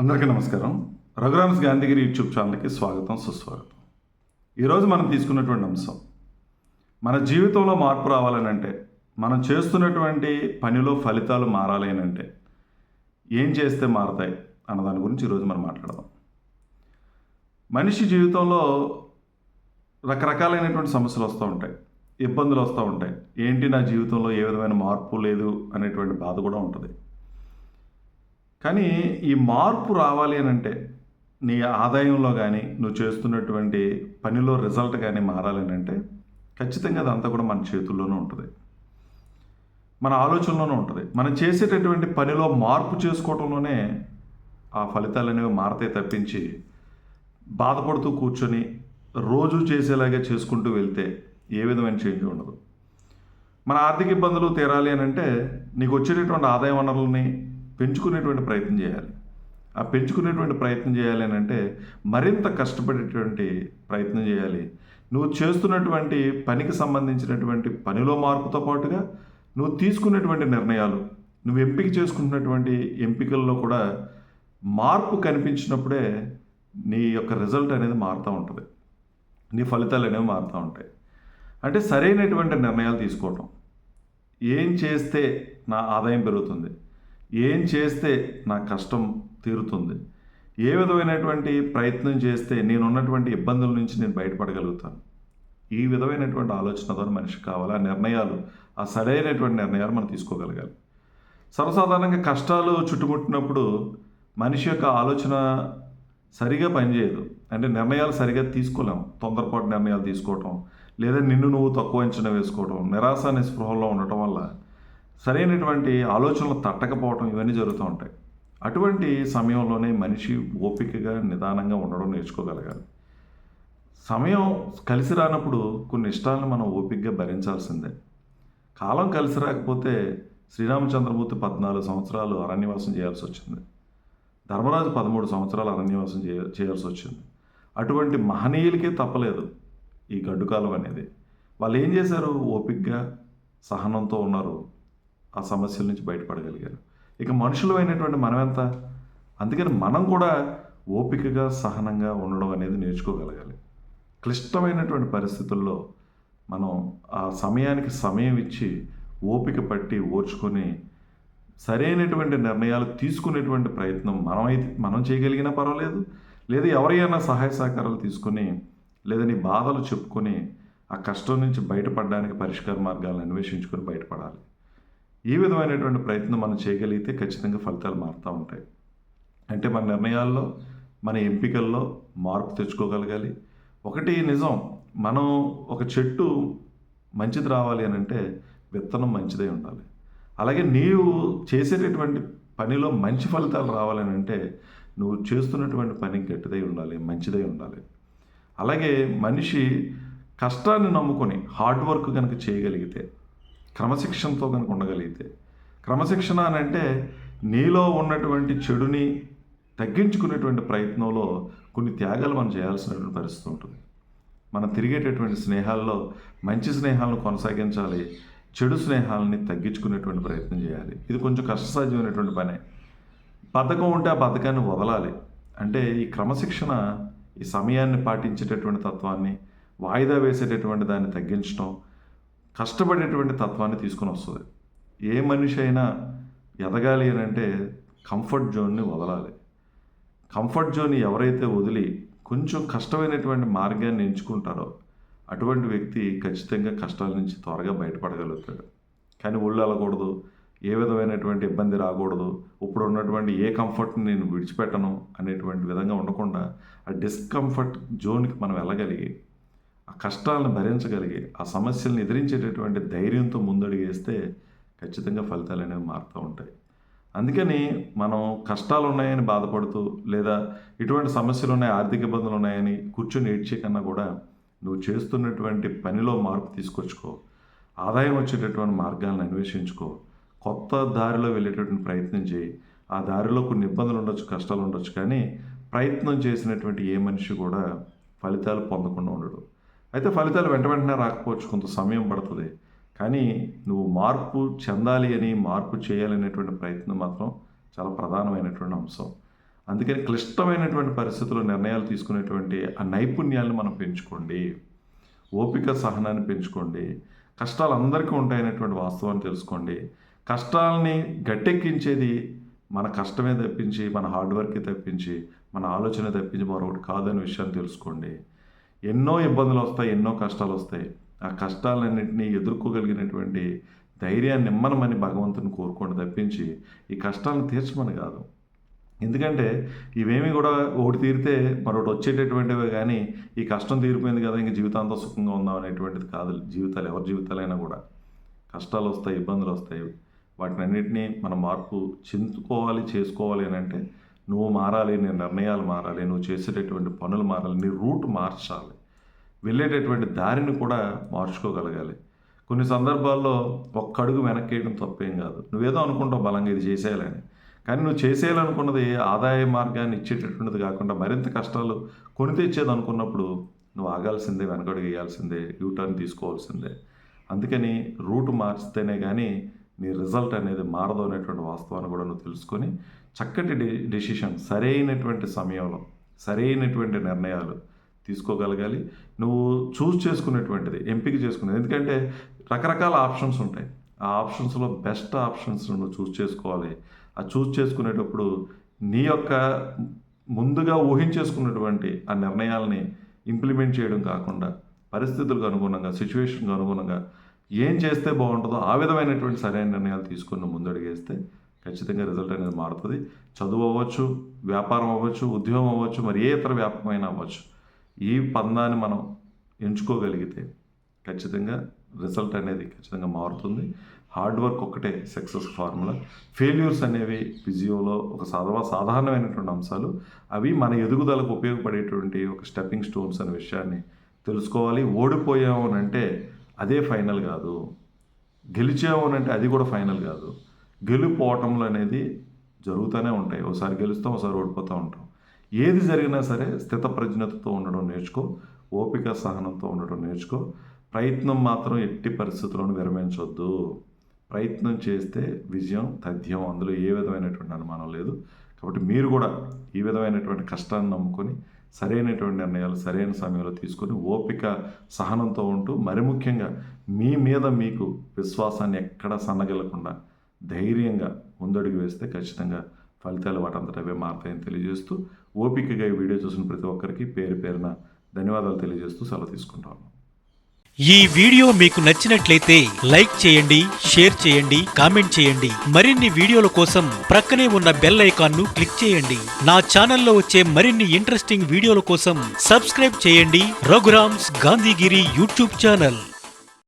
అందరికీ నమస్కారం. రఘురామ్స్ గాంధీగిరి యూట్యూబ్ ఛానల్కి స్వాగతం సుస్వాగతం. ఈరోజు మనం తీసుకున్నటువంటి అంశం మన జీవితంలో మార్పు రావాలని అంటే మనం చేస్తున్నటువంటి పనిలో ఫలితాలు మారాలి అని అంటే ఏం చేస్తే మారతాయి అన్న దాని గురించి ఈరోజు మనం మాట్లాడదాం. మనిషి జీవితంలో రకరకాలైనటువంటి సమస్యలు వస్తూ ఉంటాయి ఇబ్బందులు వస్తూ ఉంటాయి. ఏంటి నా జీవితంలో ఏ విధమైన మార్పు లేదు అనేటువంటి బాధ కూడా ఉంటుంది. కానీ ఈ మార్పు రావాలి అని అంటే నీ ఆదాయంలో కానీ నువ్వు చేస్తున్నటువంటి పనిలో రిజల్ట్ కానీ మారాలి అని అంటే ఖచ్చితంగా అదంతా కూడా మన చేతుల్లోనే ఉంటుంది. మన ఆలోచనలోనే ఉంటుంది. మనం చేసేటటువంటి పనిలో మార్పు చేసుకోవడంలోనే ఆ ఫలితాలు అనేవి మారతాయి తప్పించి బాధపడుతూ కూర్చొని రోజు చేసేలాగా చేసుకుంటూ వెళ్తే ఏ విధమైన చేంజ్ ఉండదు. మన ఆర్థిక ఇబ్బందులు తీరాలి అని అంటే నీకు వచ్చేటటువంటి ఆదాయ వనరులని పెంచుకునేటువంటి ప్రయత్నం చేయాలి. ఆ పెంచుకునేటువంటి ప్రయత్నం చేయాలి అని అంటే మరింత కష్టపడేటువంటి ప్రయత్నం చేయాలి. నువ్వు చేస్తున్నటువంటి పనికి సంబంధించినటువంటి పనిలో మార్పుతో పాటుగా నువ్వు తీసుకునేటువంటి నిర్ణయాలు నువ్వు ఎంపిక చేసుకుంటున్నటువంటి ఎంపికల్లో కూడా మార్పు కనిపించినప్పుడే నీ యొక్క రిజల్ట్ అనేది మారుతూ ఉంటుంది. నీ ఫలితాలు అనేవి మారుతూ ఉంటాయి. అంటే సరైనటువంటి నిర్ణయాలు తీసుకోవటం. ఏం చేస్తే నా ఆదాయం పెరుగుతుంది? ఏం చేస్తే నా కష్టం తీరుతుంది? ఏ విధమైనటువంటి ప్రయత్నం చేస్తే నేనున్నటువంటి ఇబ్బందుల నుంచి నేను బయటపడగలుగుతాను? ఈ విధమైనటువంటి ఆలోచన ద్వారా మనిషికి కావాలి? ఆ నిర్ణయాలు ఆ సరైనటువంటి నిర్ణయాలు మనం తీసుకోగలగాలి. సర్వసాధారణంగా కష్టాలు చుట్టుముట్టినప్పుడు మనిషి యొక్క ఆలోచన సరిగా పనిచేయదు. అంటే నిర్ణయాలు సరిగా తీసుకోలేము తొందరపాటు నిర్ణయాలు తీసుకోవటం లేదా నిన్ను నువ్వు తక్కువ అంచనా వేసుకోవడం నిరాశ నిస్పృహల్లో ఉండటం వల్ల సరైనటువంటి ఆలోచనలు తట్టకపోవటం ఇవన్నీ జరుగుతూ ఉంటాయి. అటువంటి సమయంలోనే మనిషి ఓపికగా నిదానంగా ఉండడం నేర్చుకోగలగాలి. సమయం కలిసి రానప్పుడు కొన్ని ఇష్టాలను మనం ఓపికగా భరించాల్సిందే. కాలం కలిసి రాకపోతే శ్రీరామచంద్రమూర్తి పద్నాలుగు సంవత్సరాలు అరణ్యవాసం చేయాల్సి వచ్చింది. ధర్మరాజు పదమూడు సంవత్సరాలు అరణ్యవాసం చేయ చేయాల్సి వచ్చింది. అటువంటి మహనీయులకే తప్పలేదు ఈ గడ్డుకాలం అనేది. వాళ్ళు ఏం చేశారు? ఓపికగా సహనంతో ఉన్నారు. ఆ సమస్యల నుంచి బయటపడగలిగారు. ఇక మనుషులు అయినటువంటి మనమెంత? అందుకని మనం కూడా ఓపికగా సహనంగా ఉండడం అనేది నేర్చుకోగలగాలి. క్లిష్టమైనటువంటి పరిస్థితుల్లో మనం ఆ సమయానికి సమయం ఇచ్చి ఓపిక పట్టి ఓర్చుకొని సరైనటువంటి నిర్ణయాలు తీసుకునేటువంటి ప్రయత్నం మనమైతే మనం చేయగలిగినా పర్వాలేదు. లేదా ఎవరైనా సహాయ సహకారాలు తీసుకొని లేదా నీ బాధలు చెప్పుకొని ఆ కష్టం నుంచి బయటపడడానికి పరిష్కార మార్గాలను అన్వేషించుకొని బయటపడాలి. ఈ విధమైనటువంటి ప్రయత్నం మనం చేయగలిగితే ఖచ్చితంగా ఫలితాలు మారుతూ ఉంటాయి. అంటే మన నిర్ణయాల్లో మన ఎంపికల్లో మార్పు తెచ్చుకోగలగాలి. ఒకటి నిజం మనం ఒక చెట్టు మంచిది రావాలి అని అంటే విత్తనం మంచిదై ఉండాలి. అలాగే నీవు చేసేటటువంటి పనిలో మంచి ఫలితాలు రావాలని అంటే నువ్వు చేస్తున్నటువంటి పని గట్టిదై ఉండాలి మంచిదై ఉండాలి. అలాగే మనిషి కష్టాన్ని నమ్ముకొని హార్డ్ వర్క్ కనుక చేయగలిగితే క్రమశిక్షణతో కనుక ఉండగలిగితే. క్రమశిక్షణ అని అంటే నీలో ఉన్నటువంటి చెడుని తగ్గించుకునేటువంటి ప్రయత్నంలో కొన్ని త్యాగాలు మనం చేయాల్సినటువంటి పరిస్థితి ఉంటుంది. మనం తిరిగేటటువంటి స్నేహాల్లో మంచి స్నేహాలను కొనసాగించాలి చెడు స్నేహాలని తగ్గించుకునేటువంటి ప్రయత్నం చేయాలి. ఇది కొంచెం కష్టసాధ్యమైనటువంటి పనే. బద్ధకం ఉంటే ఆ బద్ధకాన్ని వదలాలి. అంటే ఈ క్రమశిక్షణ ఈ సమయాన్ని పాటించేటటువంటి తత్వాన్ని వాయిదా వేసేటటువంటి దాన్ని తగ్గించడం కష్టపడేటువంటి తత్వాన్ని తీసుకొని వస్తుంది. ఏ మనిషి అయినా ఎదగాలి అని అంటే కంఫర్ట్ జోన్ని వదలాలి. కంఫర్ట్ జోన్ ఎవరైతే వదిలి కొంచెం కష్టమైనటువంటి మార్గాన్ని ఎంచుకుంటారో అటువంటి వ్యక్తి ఖచ్చితంగా కష్టాల నుంచి త్వరగా బయటపడగలుగుతాడు. కానీ ఒళ్ళు వెళ్ళకూడదు ఏ విధమైనటువంటి ఇబ్బంది రాకూడదు ఇప్పుడు ఉన్నటువంటి ఏ కంఫర్ట్ని నేను విడిచిపెట్టను అనేటువంటి విధంగా ఉండకుండా ఆ డిస్కంఫర్ట్ జోన్కి మనం వెళ్ళగలిగి ఆ కష్టాలను భరించగలిగి ఆ సమస్యలను ఎదిరించేటటువంటి ధైర్యంతో ముందడుగేస్తే ఖచ్చితంగా ఫలితాలు అనేవి మారుతూ ఉంటాయి. అందుకని మనం కష్టాలు ఉన్నాయని బాధపడుతూ లేదా ఇటువంటి సమస్యలు ఉన్నాయి ఆర్థిక ఇబ్బందులు ఉన్నాయని కూర్చొని ఏడ్చే కన్నా కూడా నువ్వు చేస్తున్నటువంటి పనిలో మార్పు తీసుకొచ్చుకో. ఆదాయం వచ్చేటటువంటి మార్గాలను అన్వేషించుకో. కొత్త దారిలో వెళ్ళేటటువంటి ప్రయత్నం చేయి. ఆ దారిలో కొన్ని ఇబ్బందులు ఉండొచ్చు కష్టాలు ఉండొచ్చు కానీ ప్రయత్నం చేసినటువంటి ఏ మనిషి కూడా ఫలితాలు పొందకుండా ఉండడు. అయితే ఫలితాలు వెంట వెంటనే రాకపోవచ్చు కొంత సమయం పడుతుంది. కానీ నువ్వు మార్పు చెందాలి అని మార్పు చేయాలనేటువంటి ప్రయత్నం మాత్రం చాలా ప్రధానమైనటువంటి అంశం. అందుకని క్లిష్టమైనటువంటి పరిస్థితుల్లో నిర్ణయాలు తీసుకునేటువంటి ఆ నైపుణ్యాలను మనం పెంచుకోండి. ఓపిక సహనాన్ని పెంచుకోండి. కష్టాలు అందరికీ ఉంటాయనేటువంటి వాస్తవాన్ని తెలుసుకోండి. కష్టాలని గట్టెక్కించేది మన కష్టమే తప్పించి మన హార్డ్ వర్కే తప్పించి మన ఆలోచన తప్పించి మరొకటి కాదనే విషయాన్ని తెలుసుకోండి. ఎన్నో ఇబ్బందులు వస్తాయి ఎన్నో కష్టాలు వస్తాయి. ఆ కష్టాలన్నింటినీ ఎదుర్కోగలిగినటువంటి ధైర్యాన్ని నిమ్మనమని భగవంతుని కోరుకోండి తప్పించి ఈ కష్టాలను తీర్చమని కాదు. ఎందుకంటే ఇవేమి కూడా ఒకటి తీరితే మరొకటి వచ్చేటటువంటివే కానీ ఈ కష్టం తీరిపోయింది కదా ఇంక జీవితాంతం సుఖంగా ఉందాం అనేటువంటిది కాదు. జీవితాలు ఎవరి జీవితాలైనా కూడా కష్టాలు వస్తాయి ఇబ్బందులు వస్తాయి. వాటిని అన్నింటినీ మనం మార్పు చిందుకోవాలి చేసుకోవాలి అని అంటే నువ్వు మారాలి నీ నిర్ణయాలు మారాలి నువ్వు చేసేటటువంటి పనులు మారాలి నీ రూట్ మార్చాలి వెళ్ళేటటువంటి దారిని కూడా మార్చుకోగలగాలి. కొన్ని సందర్భాల్లో ఒక్క అడుగు వెనక్కి వేయడం తప్పేం కాదు. నువ్వేదో అనుకుంటావు బలంగా ఇది చేసేయాలని కానీ నువ్వు చేసేయాలనుకున్నది ఆదాయ మార్గాన్ని ఇచ్చేటటువంటిది కాకుండా మరింత కష్టాలు కొని తెచ్చేది అనుకున్నప్పుడు నువ్వు ఆగాల్సిందే వెనకడుగు వేయాల్సిందే యూటర్న్ తీసుకోవాల్సిందే. అందుకని రూట్ మార్చితేనే కానీ నీ రిజల్ట్ అనేది మారదు అనేటువంటి వాస్తవాన్ని కూడా నువ్వు తెలుసుకొని చక్కటి డె డెసిషన్ సరైనటువంటి సమయంలో సరైనటువంటి నిర్ణయాలు తీసుకోగలగాలి. నువ్వు చూస్ చేసుకునేటువంటిది ఎంపిక చేసుకునేది. ఎందుకంటే రకరకాల ఆప్షన్స్ ఉంటాయి. ఆ ఆప్షన్స్లో బెస్ట్ ఆప్షన్స్ నువ్వు చూస్ చేసుకోవాలి. ఆ చూస్ చేసుకునేటప్పుడు నీ యొక్క ముందుగా ఊహించేసుకున్నటువంటి ఆ నిర్ణయాలని ఇంప్లిమెంట్ చేయడం కాకుండా పరిస్థితులకు అనుగుణంగా సిచ్యువేషన్కి అనుగుణంగా ఏం చేస్తే బాగుంటుందో ఆ విధమైనటువంటి సరైన నిర్ణయాలు తీసుకుని ముందడిగేస్తే ముందడుగేస్తే ఖచ్చితంగా రిజల్ట్ అనేది మారుతుంది. చదువు అవ్వచ్చు వ్యాపారం అవ్వచ్చు ఉద్యోగం అవ్వచ్చు మరి ఏ ఇతర వ్యాపకమైన అవ్వచ్చు. ఈ పందాన్ని మనం ఎంచుకోగలిగితే ఖచ్చితంగా రిజల్ట్ అనేది ఖచ్చితంగా మారుతుంది. హార్డ్ వర్క్ ఒక్కటే సక్సెస్ ఫార్ములా ఫెయిల్యూర్స్ అనేవి ఫిజియోలో ఒక సాధవ సాధారణమైనటువంటి అంశాలు. అవి మన ఎదుగుదలకు ఉపయోగపడేటువంటి ఒక స్టెప్పింగ్ స్టోన్స్ అనే విషయాన్ని తెలుసుకోవాలి. ఓడిపోయాము అని అంటే అదే ఫైనల్ కాదు. గెలిచాము అని అంటే అది కూడా ఫైనల్ కాదు. గెలుపోవటంలు అనేది జరుగుతూనే ఉంటాయి. ఒకసారి గెలుస్తాం ఒకసారి ఓడిపోతూ ఉంటాం. ఏది జరిగినా సరే స్థితప్రజ్ఞతతో ఉండడం నేర్చుకో ఓపిక సహనంతో ఉండడం నేర్చుకో. ప్రయత్నం మాత్రం ఎట్టి పరిస్థితుల్లోనూ విరమించొద్దు. ప్రయత్నం చేస్తే విజయం తథ్యం అందులో ఏ విధమైనటువంటి అనుమానం లేదు. కాబట్టి మీరు కూడా ఈ విధమైనటువంటి కష్టాన్ని నమ్ముకొని సరైనటువంటి నిర్ణయాలు సరైన సమయంలో తీసుకొని ఓపిక సహనంతో ఉంటూ మరి ముఖ్యంగా మీ మీద మీకు విశ్వాసాన్ని ఎక్కడ సన్నగిల్లకుండా ధైర్యంగా ముందడుగు వేస్తే ఖచ్చితంగా ఫలితాలు వాటంతట అవే మారుతాయని తెలియజేస్తూ ఓపికగా ఈ వీడియో చూసిన ప్రతి ఒక్కరికి పేరు పేరున ధన్యవాదాలు తెలియజేస్తూ సెలవు తీసుకుంటాను ఈ వీడియో మీకు నచ్చినట్లయితే లైక్ చేయండి షేర్ చేయండి కామెంట్ చేయండి. మరిన్ని వీడియోల కోసం ప్రక్కనే ఉన్న బెల్ ఐకాన్ను క్లిక్ చేయండి. నా ఛానల్లో వచ్చే మరిన్ని ఇంట్రెస్టింగ్ వీడియోల కోసం సబ్స్క్రైబ్ చేయండి. Raghuram's Gandhigiri YouTube channel.